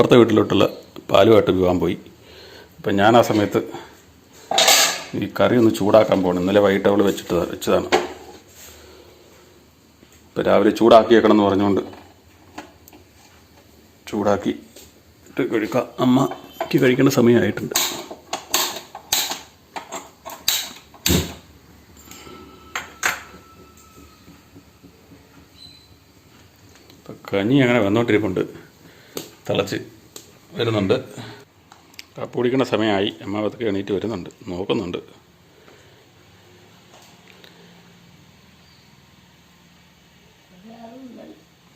അപ്പുറത്തെ വീട്ടിലോട്ടുള്ള പാലുമായിട്ട് വിവാൻ പോയി. അപ്പം ഞാൻ ആ സമയത്ത് ഈ കറി ഒന്ന് ചൂടാക്കാൻ പോകണം ഇന്നലെ വൈകിട്ട് അവൾ വെച്ചിട്ട് വെച്ചതാണ്. ഇപ്പം രാവിലെ ചൂടാക്കി വെക്കണം എന്ന് പറഞ്ഞുകൊണ്ട് ചൂടാക്കി ഇട്ട് കഴിക്കാം. അമ്മയ്ക്ക് കഴിക്കേണ്ട സമയമായിട്ടുണ്ട്. കഞ്ഞി അങ്ങനെ വന്നുകൊണ്ടിരിപ്പുണ്ട് തിളച്ച് വരുന്നുണ്ട്. കാപ്പ് കുടിക്കുന്ന സമയമായി. അമ്മ പതുക്കെ എണീറ്റ് വരുന്നുണ്ട്. നോക്കുന്നുണ്ട്.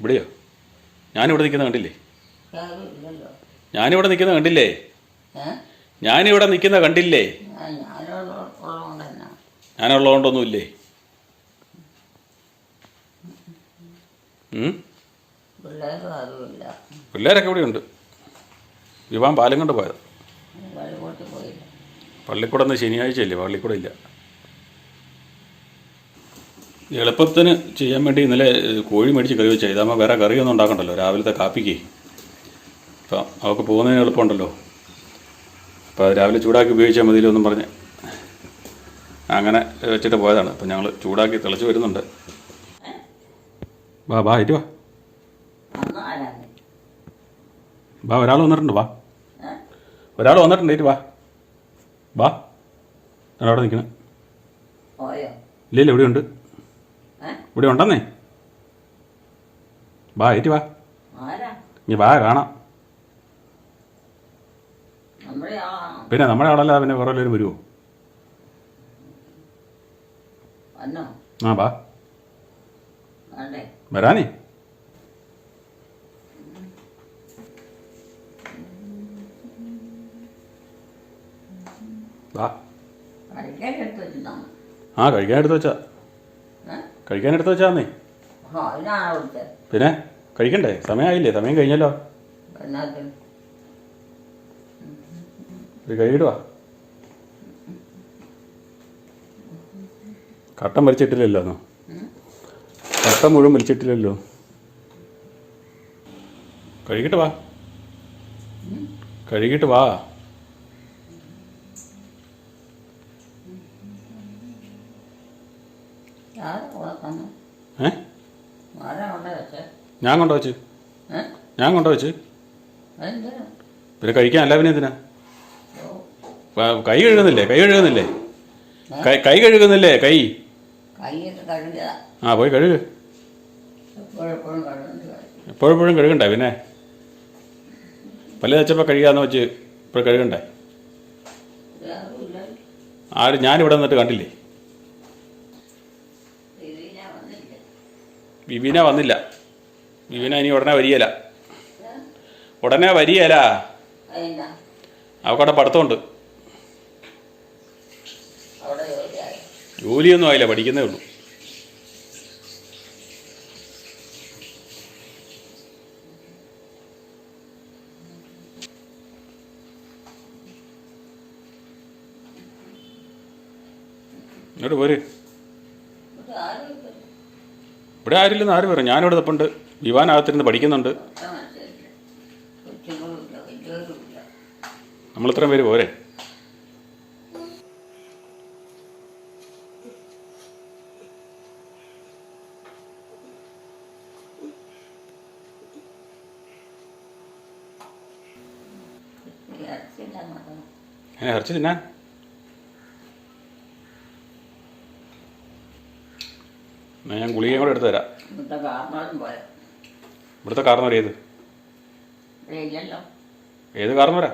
ഇവിടെയോ? ഞാനിവിടെ നിൽക്കുന്ന കണ്ടില്ലേ? ഇല്ലല്ലോ ഞാനിവിടെ നിൽക്കുന്ന കണ്ടില്ലേ? ഞാനിവിടെ നിൽക്കുന്ന കണ്ടില്ലേ? ഞാനുള്ളതുകൊണ്ടൊന്നുമില്ലേ? ഉം? പിള്ളേർക്ക് അതുമില്ല പിള്ളേരൊക്കെ ഇവിടെയുണ്ട്. വിവാൻ പാലം കൊണ്ട് പോയത്. പള്ളിക്കൂടം ഇന്ന് ശനിയാഴ്ചയല്ലേ? പള്ളിക്കൂടം ഇല്ല എളുപ്പത്തിന് ചെയ്യാൻ വേണ്ടി ഇന്നലെ കോഴി മേടിച്ച് കറി വെച്ചാൽ ഇതാകുമ്പോൾ വേറെ കറിയൊന്നും ഉണ്ടാക്കണ്ടല്ലോ. രാവിലത്തെ കാപ്പിക്ക്. അപ്പം അവൾക്ക് പോകുന്നതിന് എളുപ്പമുണ്ടല്ലോ. അപ്പോൾ രാവിലെ ചൂടാക്കി ഉപയോഗിച്ചാൽ മതിയല്ലോ എന്നും പറഞ്ഞ് അങ്ങനെ വെച്ചിട്ട് പോയതാണ്. അപ്പം ഞങ്ങൾ ചൂടാക്കി തിളച്ച് വരുന്നുണ്ട്. വാ വാ ഇറ്റ് വാ ഒരാൾ വന്നിട്ടുണ്ട് വാ. ഒരാൾ വന്നിട്ടുണ്ട് ഇറ്റ് വാ. വാ. ഞാൻ അവിടെ നിൽക്കണം? പോയോ? ഇല്ലല്ലോ ഇവിടെയുണ്ട്. ഏ? ഇവിടെ ഉണ്ടെന്നേ. വാ ഏറ്റി വാ. ഇനി വാ കാണാം. പിന്നെ നമ്മുടെ ആളല്ല പിന്നെ വേറെ എല്ലാവരും വരുമോ ആ വാ. വരാനേ വാ കഴിക്കാൻ എടുത്ത് വെച്ചിരുന്നോ ആ കഴിക്കാൻ എടുത്ത് വെച്ചാ കഴിക്കാൻ എടുത്ത് വെച്ചാന്നേ പിന്നെ കഴിക്കണ്ടേ? സമയമായില്ലേ? സമയം കഴിഞ്ഞല്ലോ. കഴിയിടുവാ കട്ടം വലിച്ചിട്ടില്ലല്ലോ എന്നോ ഉം? മുഴുവൻ വലിച്ചിട്ടില്ലല്ലോ. കഴുകിട്ട് വാ. കഴുകിട്ട് വാ ആരാ കൂടെ തന്നു ഏ ആരാ കൊണ്ട് വെച്ചേ ഞാൻ കൊണ്ടു വെച്ച് ഞാൻ കൊണ്ടു വെച്ച് പിന്നെ കഴിക്കാൻ അല്ല പിന്നെ എന്തിനാ? കൈ കഴുകുന്നില്ലേ? കൈ കഴുകുന്നില്ലേ? കൈ കഴുകുന്നില്ലേ? കൈ. ആ പോയി കഴുകു. എപ്പോഴെപ്പോഴും കഴുകണ്ടേ പിന്നെ? പല്ല് തച്ചപ്പോൾ കഴുകാന്ന് വെച്ച് ഇപ്പോൾ കഴുകണ്ടേ? ആര് ഞാനിവിടെ നിന്നിട്ട് കണ്ടില്ലേ? വിവീന വന്നില്ല. വിവീന ഇനി ഉടനെ വരിയല ഉടനെ വരികയില്ല. അതിനാ അവക്കവിടെ പഠിത്തമുണ്ട്. ജോലിയൊന്നും ആയില്ല പഠിക്കുന്നേ ഉള്ളൂ. ഇങ്ങോട്ട് പോര്. ഇവിടെ ആരില്ലെന്ന് ആര് പറയും? ഞാനിവിടെ തപ്പുണ്ട്. പഠിക്കുന്നുണ്ട്. കൊച്ചുങ്ങളുമില്ല, വലിയവരുമില്ല. നമ്മൾ ഇത്രയും പേര് പോരെ എന്നാ ഞാൻ ഗുളികയും കൂടെ എടുത്തു തരാം ഇവിടുത്തെ കാർന്നവർ ഏത്? ഏത് കാർന്നവരാ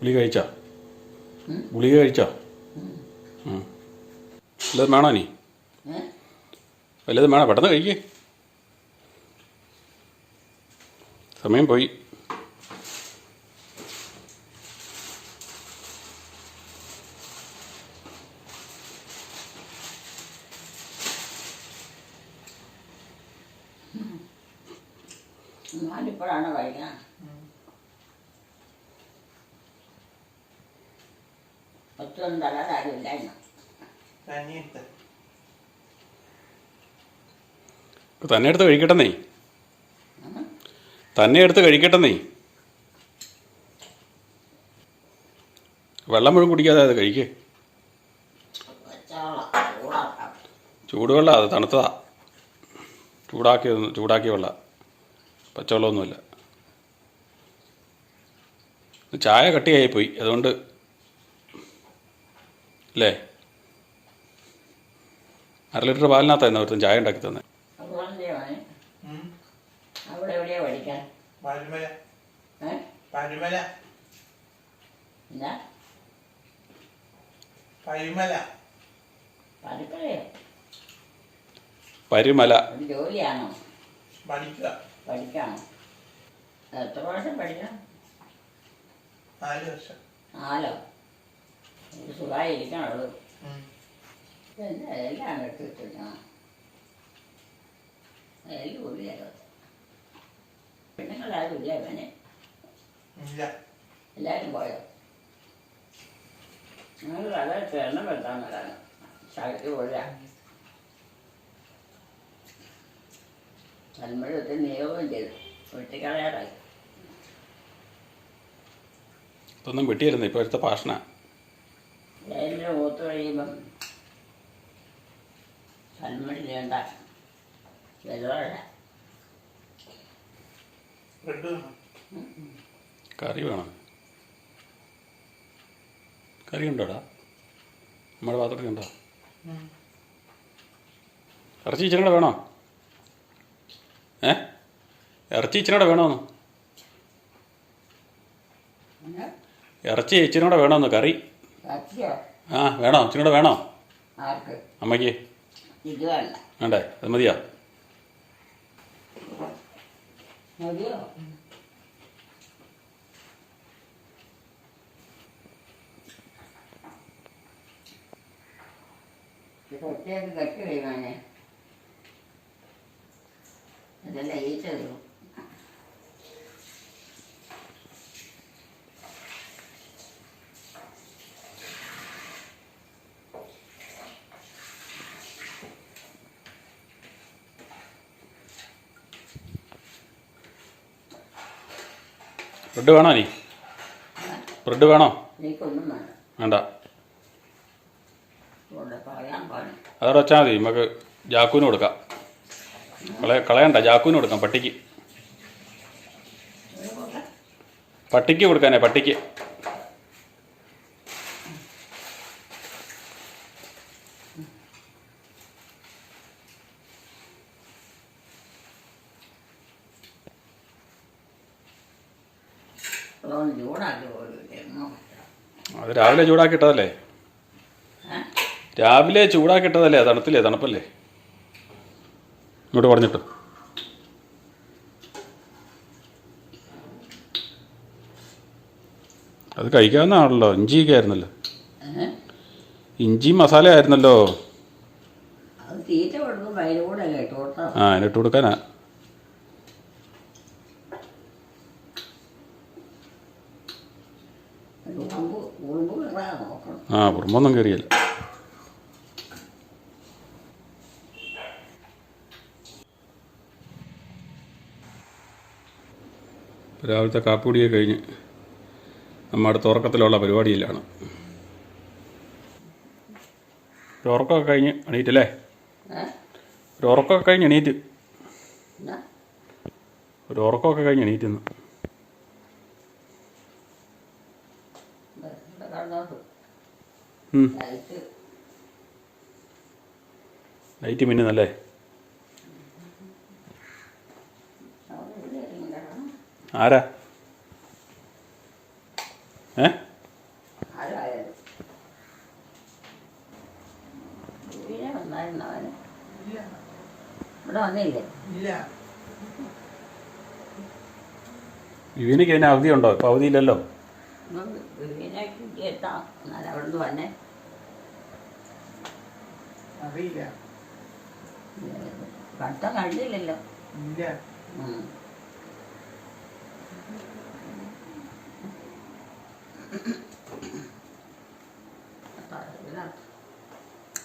ഗുളിക കഴിച്ചാ. ഗുളിക കഴിച്ചാ. വല്ലതും വേണോ നീ വല്ലതും വേണോ? പെട്ടെന്ന് കഴിക്കേ. സമയം പോയി ഞാനിപ്പോഴാണ് കഴിക്കാൻ ഒറ്റൊന്നും തരാൻ ആരുമില്ല ഇന്ന് കഞ്ഞിയിട്ട് തന്നെ എടുത്ത് കഴിക്കട്ടെന്നേ. തന്നെ എടുത്ത് കഴിക്കട്ടെന്നേ. വെള്ളം മുഴുവൻ കുടിക്കാതെ അത് കഴിക്കേ. ചൂടുവെള്ളം അത് തണുത്തതാ. ചൂടാക്കിയ ചൂടാക്കിയ വെള്ളം. പച്ചവെള്ളമൊന്നുമില്ല. ചായ കട്ടിയായി പോയി അതുകൊണ്ട്. അല്ലേ? അര ലിറ്റർ പാലിനകത്തായിരുന്നു ഒരുത്തും ചായ ഉണ്ടാക്കി തന്നെ അതുപോലെ ചെയ്യണേ ഉം. അവിടെ എവിടെയാ പരുമല. ഏ? പരുമല. പരുമല. ജോലിയാണോ? പഠിക്കുക. പഠിക്കാണോ? എത്ര വർഷം പഠിക്കണം? നാല് വർഷം. നാലോ? സുഖമായി ഇരിക്കണുള്ളൂ എല്ലാം എടുത്തിട്ടില്ല എല്ലാം ഉള്ളിലോ പെണ്ണുങ്ങളാരും ഇല്ല ഇവനെ. ഇല്ല. എല്ലാവരും പോയോ? നിങ്ങൾ എണ്ണം വെട്ടാൻ വരാണ്. ശക്തി കൊള്ള തന്മഴത്തെ നിയോഗം ചെയ്തു. വെട്ടിക്കളയാറായി ഇതൊന്നും വെട്ടിയായിരുന്നു ഇപ്പോഴത്തെ ഭാഷണ എല്ലാം മൂത്ത് കഴിയുമ്പം തന്മഴ ചെയ്യണ്ട. വെള്ളമല്ല ബ്രെഡ് വേണം കറി വേണം. കറി ഉണ്ടോടാ? നമ്മുടെ പാത്രത്തിൽ ഉണ്ടോ. ഇറച്ചി ഇച്ചിരി കൂടെ വേണോ? ഏ? ഇറച്ചി ഇച്ചിരി കൂടെ വേണോന്ന് ഇറച്ചി ഇച്ചിരി കൂടെ വേണോന്ന്? കറി? ആ വേണോ? ഇച്ചിരി കൂടെ വേണോ? ആർക്ക്? അമ്മയ്ക്ക്? വേണ്ടേ? അത് മതിയോ? മതിയോ? പ്രത്യേകം കട്ടി കഴിയുവാനെ അതല്ല ഈച്ച ബ്രെഡ് വേണോ നീ ബ്രെഡ് വേണോ? വേണ്ട. അതവിടെ വെച്ചാൽ മതി. നമുക്ക് ജാക്കുവിന് കൊടുക്കാം. കളയ കളയണ്ട. ജാക്കുവിന് കൊടുക്കാം പട്ടിക്ക്. പട്ടിക്ക് കൊടുക്കാനേ പട്ടിക്ക്. അതൊന്ന് ചൂടാക്കി പോലും അത് രാവിലെ ചൂടാക്കിട്ടതല്ലേ രാവിലെ ചൂടാക്കിട്ടതല്ലേ തണുത്തില്ലേ? തണുപ്പല്ലേ? ഇങ്ങോട്ട് പറഞ്ഞിട്ട്. അത് കഴിക്കാവുന്നതാണല്ലോ. ഇഞ്ചിയൊക്കെ ആയിരുന്നല്ലോ? ഇഞ്ചി മസാല ആയിരുന്നല്ലോ. ആ അതിനിട്ട് കൊടുക്കാനാ. ആ ഉറുമ്പൊന്നും കയറിയില്ല രാവിലത്തെ കാപ്പുടിയെ കഴിഞ്ഞ് നമ്മുടെ തുറക്കത്തിലുള്ള പരിപാടിയിലാണ്. ഒരു ഉറക്കമൊക്കെ കഴിഞ്ഞ് എണീറ്റല്ലേ ഒരു ഉറക്കമൊക്കെ കഴിഞ്ഞ് എണീറ്റ്. ഒരു ഉറക്കമൊക്കെ കഴിഞ്ഞ് എണീറ്റുന്നു ഇവിടെ കിടന്നോട്ട് ഉം. ലൈറ്റ് ലൈറ്റ് മിന്നുന്നല്ലേ? ആരാ? ഏ? വിവിനയ്ക്ക് അതിന് അവധിയുണ്ടോ? ഇപ്പം അവധിയില്ലല്ലോ. കേട്ടോ എന്നാലും അവിടെ നിന്ന് വന്നെ. അറിയില്ല. പഠിത്തം കഴിഞ്ഞില്ലല്ലോ ഇല്ല.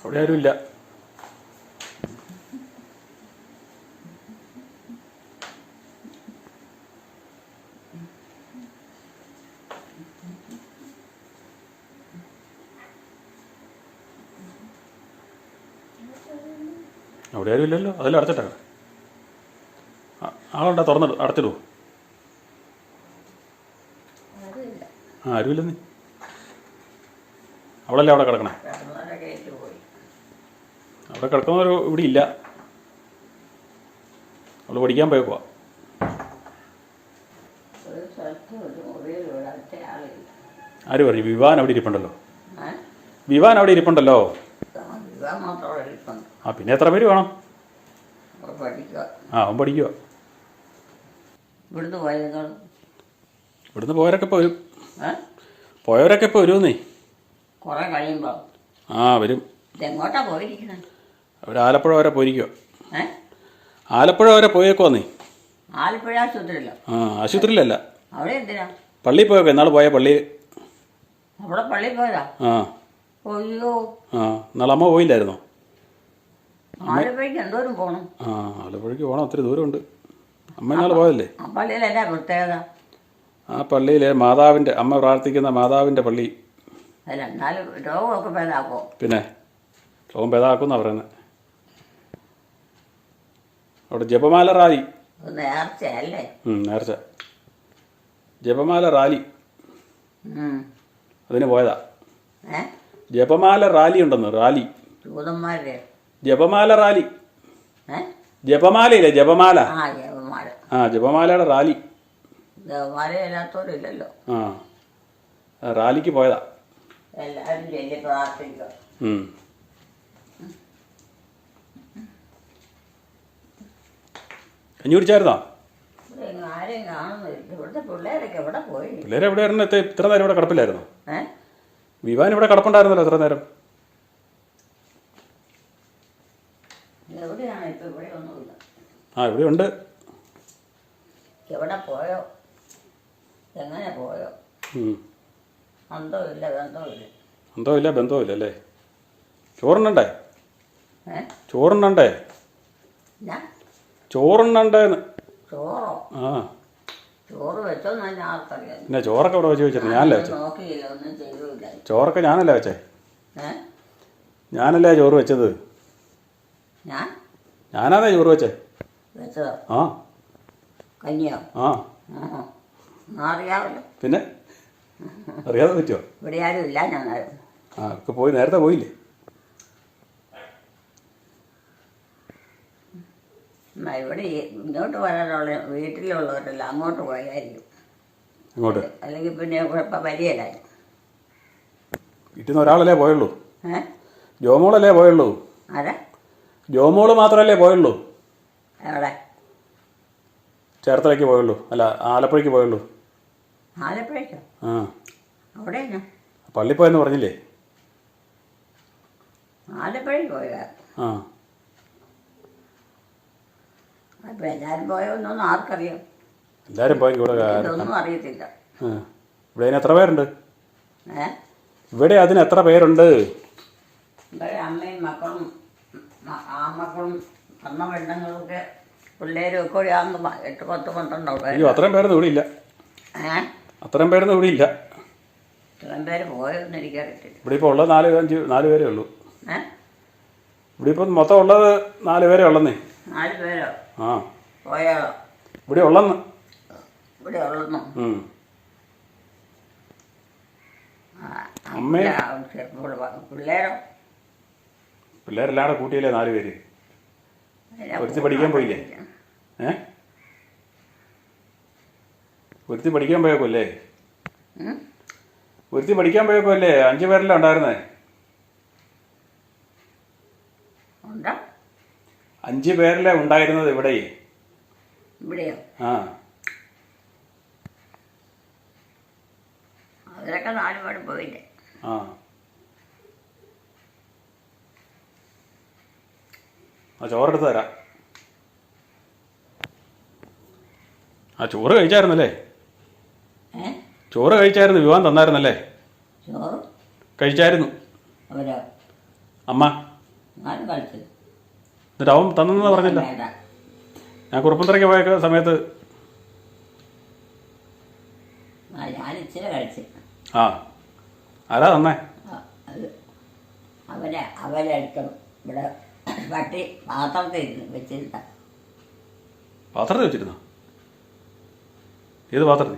അവിടെ ആരുമില്ല. ഇല്ലല്ലോ അതിൽ അടച്ചിട്ടാ. ആളുണ്ടാ തുറന്നിടും അടച്ചിടുവോ ആ ആരുമില്ലെന്ന് അവളല്ലേ അവിടെ കിടക്കണേ? അവിടെ കിടക്കുന്നവർ ഇവിടെ ഇല്ല. അവൾ പഠിക്കാൻ പോയപ്പോ ആര് പറഞ്ഞു വിവാൻ അവിടെ ഇരിപ്പുണ്ടല്ലോ. വിവാൻ അവിടെ ഇരിപ്പുണ്ടല്ലോ. ആ, പിന്നെ എത്ര പേര് വേണം? പഠിക്കുക ആ അവൻ പഠിക്കുക ഇവിടുന്ന് നിങ്ങൾ ഇവിടുന്ന് പോയവരൊക്കെ ഇപ്പോൾ വരും. ഏ? പോയവരൊക്കെ ഇപ്പോൾ വരുമെന്നേ. കുറേ കഴിയുമ്പോൾ ആ വരും. ഇതെങ്ങോട്ടാ പോയിരിക്കുന്നത് അവർ ആലപ്പുഴ വരെ പോയിരിക്കുക ഏ? ആലപ്പുഴ വരെ പോയേക്കുവാന്നേ. ആലപ്പുഴ ആശുപത്രിയിലോ? ആ ആശുപത്രിയിലല്ല. അവിടെ എന്തിനാ? പള്ളിയിൽ പോയേക്കോ എന്നാൾ പോയ പള്ളി അവിടെ പള്ളിയിൽ പോയതാ? ആ. അയ്യോ. ആ നാളെ അമ്മ പോയില്ലായിരുന്നോ? ആലപ്പുഴയ്ക്ക് എന്തോരം പോകണം ആ ആലപ്പുഴയ്ക്ക് പോകണം ഒത്തിരി ദൂരമുണ്ട്. അമ്മ ഇന്നാൾ പോയല്ലേ പ്രത്യേകത. ആ പള്ളിയിലെ മാതാവിന്റെ അമ്മ പ്രാർത്ഥിക്കുന്ന മാതാവിന്റെ പള്ളി. അല്ല എന്നാലും രോഗമൊക്കെ പിന്നെ രോഗം ഭേദമാക്കുമെന്നാണ് പറയുന്നത് അവിടെ ജപമാല റാലി. നേർച്ച. ജപമാല റാലി. അതിന് പോയതാ. ജപമാല റാലി ഉണ്ടെന്ന് റാലി. ജൂതന്മാരുടെ ജപമാല റാലി. ജപമാലയില്ലേ ജപമാല. ആ ജപമാല. ആ ജപമാലയുടെ റാലി. ആ ആ, റാലിക്ക് പോയതാ. എല്ലാവരും ചൊല്ലി. കഞ്ഞി കുടിച്ചായിരുന്നോ? പിള്ളേരെവിടെ ഇത്ര നേരം ഇവിടെ കിടപ്പില്ലായിരുന്നോ? വിവാൻ ഇവിടെ കിടപ്പുണ്ടായിരുന്നല്ലോ ഇത്ര നേരം എവിടെയാണ് ഇപ്പം ഇവിടെ ഒന്നുമില്ല ആ ഇവിടെ ഉണ്ട് എവിടെ പോയോ? എങ്ങനെ പോയോ? ബന്ധമില്ല എന്തോ ഇല്ല ബന്ധോ ഇല്ല അല്ലേ? ചോറുണ്ടേ ചോറുണ്ണണ്ടേ? ഞാൻ ചോറുണ്ണണ്ടേന്ന്. ചോറോ? ആ. ചോറ് വെച്ചോ തന്നെ ആർക്കറിയാം. പിന്നെ ചോറൊക്കെ ഇവിടെ വെച്ച് വെച്ചിട്ട് ഞാനല്ലേ വെച്ചേ ചോറൊക്കെ ഞാനല്ലേ വെച്ചേ? ഞാനല്ലേ ചോറ് വെച്ചത്? ഞാനാന്നേ ചോറ് വെച്ചേ? ആ. കഞ്ഞിയോ? ആ. ആഹാ. അറിയാമല്ലോ പിന്നെ? അറിയാതെ പറ്റുമോ ഇവിടെ ആരും ഇല്ല ഞാൻ ആ ഒക്കെ പോയി നേരത്തെ പോയില്ലേ? ഇവിടെ ഇങ്ങോട്ട് വരാനുള്ള വീട്ടിലുള്ളവരല്ല അങ്ങോട്ട് പോയായിരിക്കും. അങ്ങോട്ട്? അല്ലെങ്കിൽ പിന്നെ കുഴപ്പം വരികയില്ലായി വീട്ടിൽ നിന്ന് ഒരാളല്ലേ പോയുള്ളൂ? ഏ? ജോമോളല്ലേ പോയുള്ളൂ? ആരാ? ജോമോൾ മാത്രമല്ലേ പോയുള്ളൂ? എവിടെ? ചേർത്തലയ്ക്ക് പോയുള്ളൂ. അല്ല ആലപ്പുഴയ്ക്ക് പോയുള്ളൂ. ആലപ്പുഴയ്ക്കോ? ആ. അവിടെ പള്ളി പോയെന്ന് പറഞ്ഞില്ലേ? ആലപ്പുഴയ്ക്ക് പോയാ? ആ. അപ്പം എല്ലാവരും പോയോന്നൊന്നും ആർക്കറിയാം. എല്ലാരും പോയെങ്കിൽ ഇവിടെ ഇതൊന്നും അറിയത്തില്ല. ഇവിടെ അതിന് എത്ര പേരുണ്ട്? ഏ? ഇവിടെ അതിന് എത്ര പേരുണ്ട്? ഇവിടെ അമ്മയും മക്കളും ആ ആമക്കളും അമ്മ പെണ്ണുങ്ങളൊക്കെ പിള്ളേരും ഒക്കെ ആകുമ്പോൾ എട്ട് പത്ത് പന്ത്രണ്ടോ അയ്യോ അത്രയും പേരൊന്നും ഇവിടെ ഇല്ല. അത്രയും പേരൊന്നും ഇവിടെ ഇല്ല. ഇത്രയും പേര് പോയോന്ന് എനിക്കറിയത്തില്ല. ഇവിടെ ഇപ്പോൾ ഉള്ളത് നാല് അഞ്ച് നാല് പേരേ ഉള്ളൂ. ഇവിടെ ഇപ്പം മൊത്തം ഉള്ളത് നാല് പേരേ ഉള്ളന്നേ. നാല് പേരോ? ആ. പോയോ? ഇവിടെ ഉള്ളന്ന്. ഇവിടെ ഉള്ളെന്നോ? ഉം. ആ, അമ്മേ. ആ, പിള്ള- പിള്ളേരോ? പിള്ളേരെല്ലാം കൂടെ കൂട്ടിയല്ലേ നാല് പേര്? ഒരുത്തി പഠിക്കാൻ പോയില്ലേ? ഏ? ഒരുത്തി പഠിക്കാൻ പോയേക്കല്ലേ അല്ലേ ഒരുത്തി പഠിക്കാൻ പോയേക്കല്ലേ അഞ്ചു പേരല്ലേ ഉണ്ടായിരുന്നേ? അഞ്ചു പേരല്ലേ ഉണ്ടായിരുന്നത് ഇവിടെ ഇവിടെയോ? ആ. അവരൊക്കെ പോയില്ലേ? ആ. ആ ചോറെടുത്ത് തരാം. ആ ചോറ് കഴിച്ചായിരുന്നല്ലേ? ചോറ് കഴിച്ചായിരുന്നു വിവാഹം തന്നായിരുന്നല്ലേ? കഴിച്ചായിരുന്നു. അമ്മ? എന്നിട്ട് അവൻ തന്നെന്ന് പറഞ്ഞില്ല. ഞാൻ കുറുപ്പന്തറയ്ക്ക് പോയ സമയത്ത് ആ ആരാ തന്നേ? അവരെ അവരെടുത്തും ഇവിടെ വട്ടി പാത്രത്തിൽ വെച്ചിരുന്ന. പാത്രത്തിൽ വെച്ചിരുന്നോ? ഏത് പാത്രത്തിൽ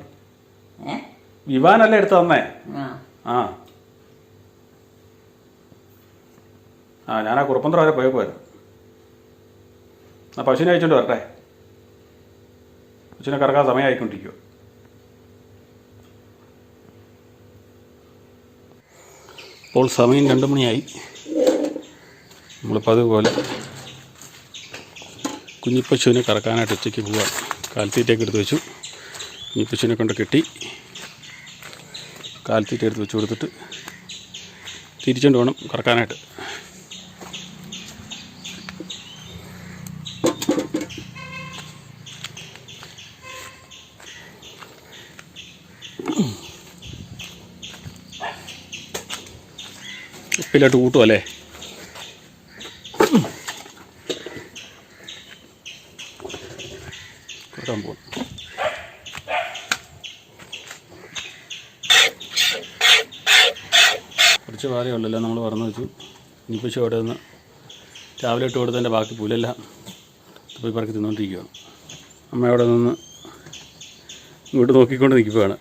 വിവാനല്ല എടുത്ത് തന്നേ? ആ. ആ. ആ ഞാൻ ആ കുറുപ്പന്തറ വരെ. പോയപ്പോയിരുന്നു ആ പശുവിനെ അയച്ചോണ്ട് വരട്ടെ. പശുവിനെ കറക്കാൻ സമയമായിക്കൊണ്ടിരിക്കുക ഇപ്പോൾ സമയം രണ്ട് മണിയായി. നമ്മളിപ്പോൾ അതുപോലെ കുഞ്ഞിപ്പശുവിനെ കറക്കാനായിട്ട് ഉച്ചയ്ക്ക് പോവാം. കാൽത്തീറ്റയൊക്കെ എടുത്ത് വെച്ചു. കുഞ്ഞിപ്പശുവിനെ കൊണ്ട് കെട്ടി കാൽത്തീറ്റ എടുത്ത് വെച്ച് കൊടുത്തിട്ട് തിരിച്ചുകൊണ്ട് വേണം കറക്കാനായിട്ട്. ഉപ്പിലോട്ട് കൂട്ടും അല്ലേ കൂട്ടാൻ പോകും കുറച്ച് പാലേ ഉള്ളല്ലോ നമ്മൾ പറഞ്ഞു വെച്ചു ഇനിയിപ്പോൾ ചോടെ നിന്ന് രാവിലെ ഇട്ട് കൊടുത്തതിന്റെ ബാക്കി പുല്ലല്ല പോയി പറക്കി തിന്നുകൊണ്ടിരിക്കുകയാണ് അമ്മ അവിടെ നിന്ന് ഇങ്ങോട്ട് നോക്കിക്കൊണ്ട് നിൽക്കുകയാണ്?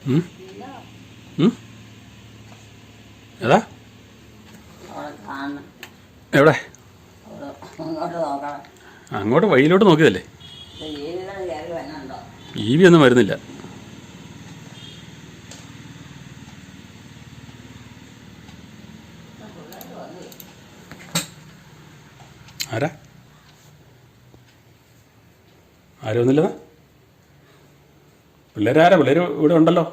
ഏതാ? എവിടെ? അങ്ങോട്ട് വഴിയിലോട്ട് നോക്കിയതല്ലേ? ഇ വി ഒന്നും വരുന്നില്ല ആരാ ആരും ഒന്നുമില്ല. പിള്ളേരാരാ? പിള്ളേർ ഇവിടെ ഉണ്ടല്ലോ.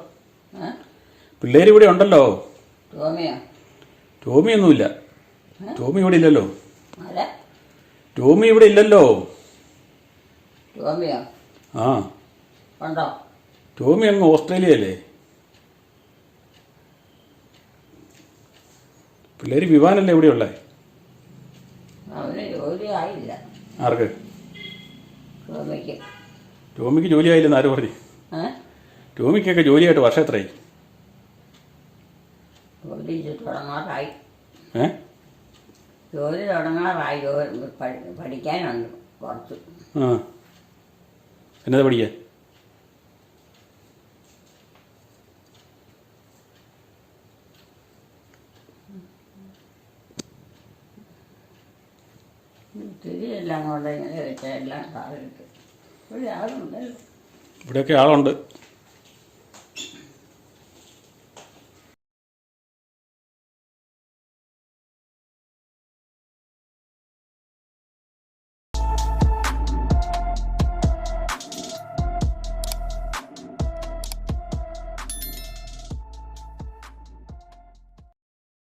പിള്ളേർ ഇവിടെ ഉണ്ടല്ലോ. ടോമി ഒന്നുമില്ല. ടോമി ഇവിടെ ഇല്ലല്ലോ. ടോമി ഇവിടെ ഇല്ലല്ലോ. ആ. ടോമി അങ്ങ് ഓസ്ട്രേലിയ അല്ലേ പിള്ളേർ വിവാനല്ലേ ഇവിടെ ഉള്ളേ? അവന് ജോലി ആയില്ല. ആർക്ക്? ടോമിക്ക്. ടോമിക്ക് ജോലിയായില്ലെന്ന് ആര് പറഞ്ഞു? ടോമിക്കൊക്കെ ജോലിയായിട്ട് വർഷം എത്രയായി? ജോലി തുടങ്ങാറായി. ഏ? ജോലി തുടങ്ങാറായി. ജോലി പഠി- പഠിക്കാനുണ്ട് കുറച്ച്. ആ. എന്നതാ പഠിക്കാൻ? എല്ലാം ആളുണ്ടല്ലോ. ഇവിടെയൊക്കെ ആളുണ്ട്.